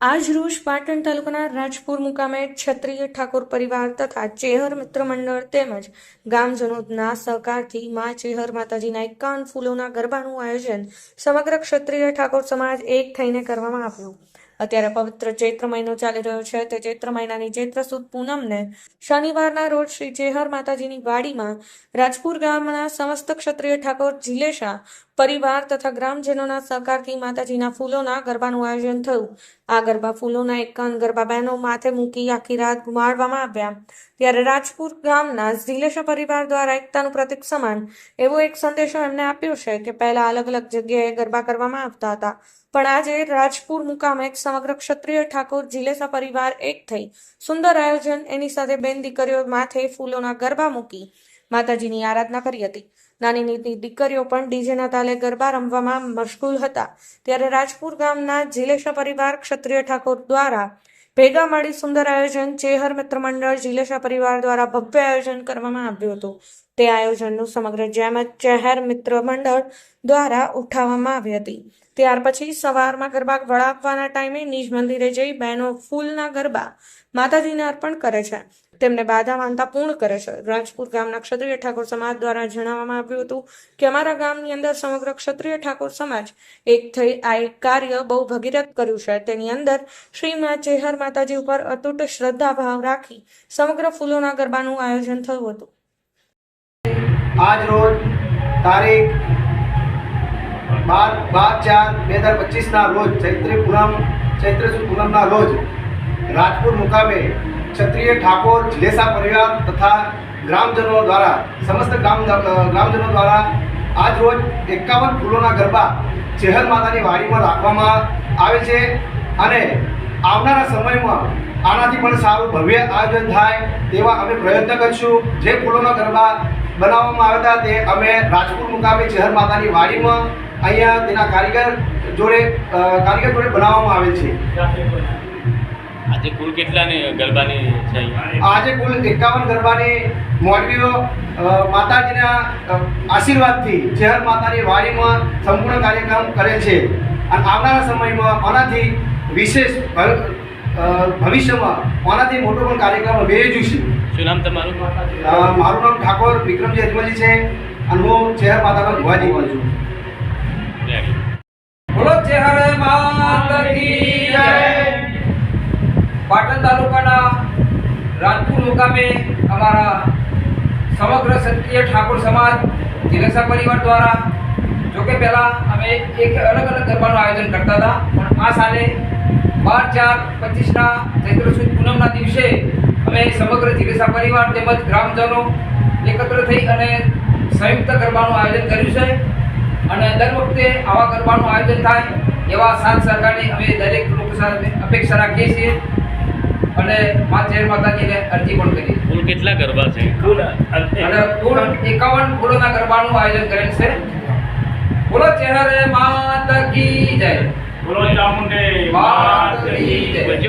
આજ રોજ પાટણ તાલુકાના રાજપુર મુકામે ક્ષત્રિય ઠાકોર પરિવાર તથા ચેહર મિત્ર મંડળ તેમજ ગામજનોના સહકારથી મા ચેહર માતાજીના એકાવન ફૂલોના ગરબાનું આયોજન સમગ્ર ક્ષત્રિય ઠાકોર સમાજ એક થઈને કરવામાં આવ્યું. અત્યારે પવિત્ર ચૈત્ર મહિનો ચાલી રહ્યો છે તે ચૈત્ર મહિનાની ચૈત્ર સુદ પૂનમને શનિવારના રોજ શ્રી ચેહર માતાજીની વાડીમાં રાજપુર ગામના સમસ્ત ક્ષત્રિય ઠાકોર જીલેશા પરિવાર તથા ગ્રામજનોના સહકારથી માતાજીના ફૂલોના ગરબાનું આયોજન થયું. આ ગરબા ફૂલોના એકાંત ગરબા બહેનો માથે મૂકી આખી રાત ગુમાડવામાં આવ્યા. ત્યારે રાજપુર ગામના જીલેશા પરિવાર દ્વારા એકતાનું પ્રતિક સમાન એવો એક સંદેશો એમને આપ્યો છે કે પહેલા અલગ અલગ જગ્યાએ ગરબા કરવામાં આવતા હતા. પણ આજે રાજપુર મુકામે એક સમગ્ર ક્ષત્રિય ઠાકોર જીલેસા પરિવાર એક થઈ. સુંદર આયોજન એની સાથે બેન દીકરીઓ માથે ફૂલોના ગરબા મૂકી માતાજીની આરાધના કરી હતી. નાની નીતિ દીકરીઓ પણ ડીજેના તાલે ગરબા રમવામાં મશગુલ હતા. ત્યારે રાજપુર ગામના જીલેશા પરિવાર ક્ષત્રિય ઠાકોર દ્વારા ભેગા મળી સુંદર આયોજન ચેહર મિત્ર મંડળ જીલેશા પરિવાર દ્વારા ભવ્ય આયોજન કરવામાં આવ્યું હતું. તે આયોજનનું સમગ્ર જેમત ચહેર મિત્ર મંડળ દ્વારા ઉઠાવવામાં આવી હતી. ત્યાર પછી સવારમાં ગરબા વળાવવાના ટાઈમે નિજ મંદિરે જઈ બહેનો ફૂલના ગરબા માતાજીને અર્પણ કરે છે. તેમને બાધા માનતા પૂર્ણ કરે છે. રાજપુર ગામના ક્ષત્રિય ઠાકોર સમાજ દ્વારા જણાવવામાં આવ્યું હતું કે અમારા ગામની અંદર સમગ્ર ક્ષત્રિય ઠાકોર સમાજ એક થઈ આ એક કાર્ય બહુ ભગીરથ કર્યું છે. તેની અંદર શ્રીમા ચેહર માતાજી ઉપર અતૂટ શ્રદ્ધા ભાવ રાખી સમગ્ર ફૂલોના ગરબાનું આયોજન થયું હતું. આજ રોજ તારીખ બાર બાર ચાર બે હજાર પચીસના રોજ ચૈત્રી પૂનમ, ચૈત્ર પૂનમના રોજ રાજપુર મુકામે ક્ષત્રિય ઠાકોર લેસા પરિવાર તથા ગ્રામજનો દ્વારા, સમસ્ત ગ્રામ ગ્રામજનો દ્વારા આજ રોજ એકાવન ફૂલોના ગરબા ચેહર માતાની વાડીમાં રાખવામાં આવે છે અને આવનારા સમયમાં આનાથી પણ સારું ભવ્ય આયોજન થાય તેવા અમે પ્રયત્ન કરીશું. જે ફૂલોના ગરબા બનાવવામાં આવ્યા હતા તે અમે રાજપુર મુકામે ચહેર માતાની વાડીમાં અહીંયા તેના કારીગર જોડે કારીગર જોડે બનાવવામાં આવેલ છે. આજે કુલ કેટલાની ગરબાની છે આજે કુલ એકાવન ગરબાની મોરબીઓ માતાજીના આશીર્વાદથી ચેહર માતાની વાડીમાં સંપૂર્ણ કાર્યક્રમ કરે છે. અને આવનારા સમયમાં આનાથી વિશેષ ભવિષ્યમાં આનાથી મોટો પણ કાર્યક્રમ અમે યોજીશું શું નામ તમારું? મારું નામ ઠાકોર વિક્રમજી અજમલજી છે અને હું ચહેર માતાનો ભુવાજી પણ છું. બોલો ચેહર માત પાટણ તાલુકાના રાજપુર મુકામે અમારા સમગ્ર ક્ષત્રિય ઠાકોર સમાજ જીલેસા પરિવાર દ્વારા, જોકે પહેલાં અમે એક અલગ અલગ ગરબાનું આયોજન કરતા હતા, પણ આ સાલે બાર ચાર પચીસના ચૈત્ર સુદ પૂનમના દિવસે અમે સમગ્ર જીલેસા પરિવાર તેમજ ગ્રામજનો એકત્ર થઈ અને સંયુક્ત ગરબાનું આયોજન કર્યું છે. અને દર વખતે આવા ગરબાનું આયોજન થાય એવા સાથ સહકારની અમે દરેક લોકો સાથે અપેક્ષા રાખીએ છીએ. અને માં ચેર માતાજીને અરજી પણ કરી. કુલ કેટલા ગરબા છે? અને કુલ એકાવન ફૂલોના ગરબાનું આયોજન કરેલ છે. બોલો ચહેરે માત કી જય. બોલો ચામુંડે માત કી જય.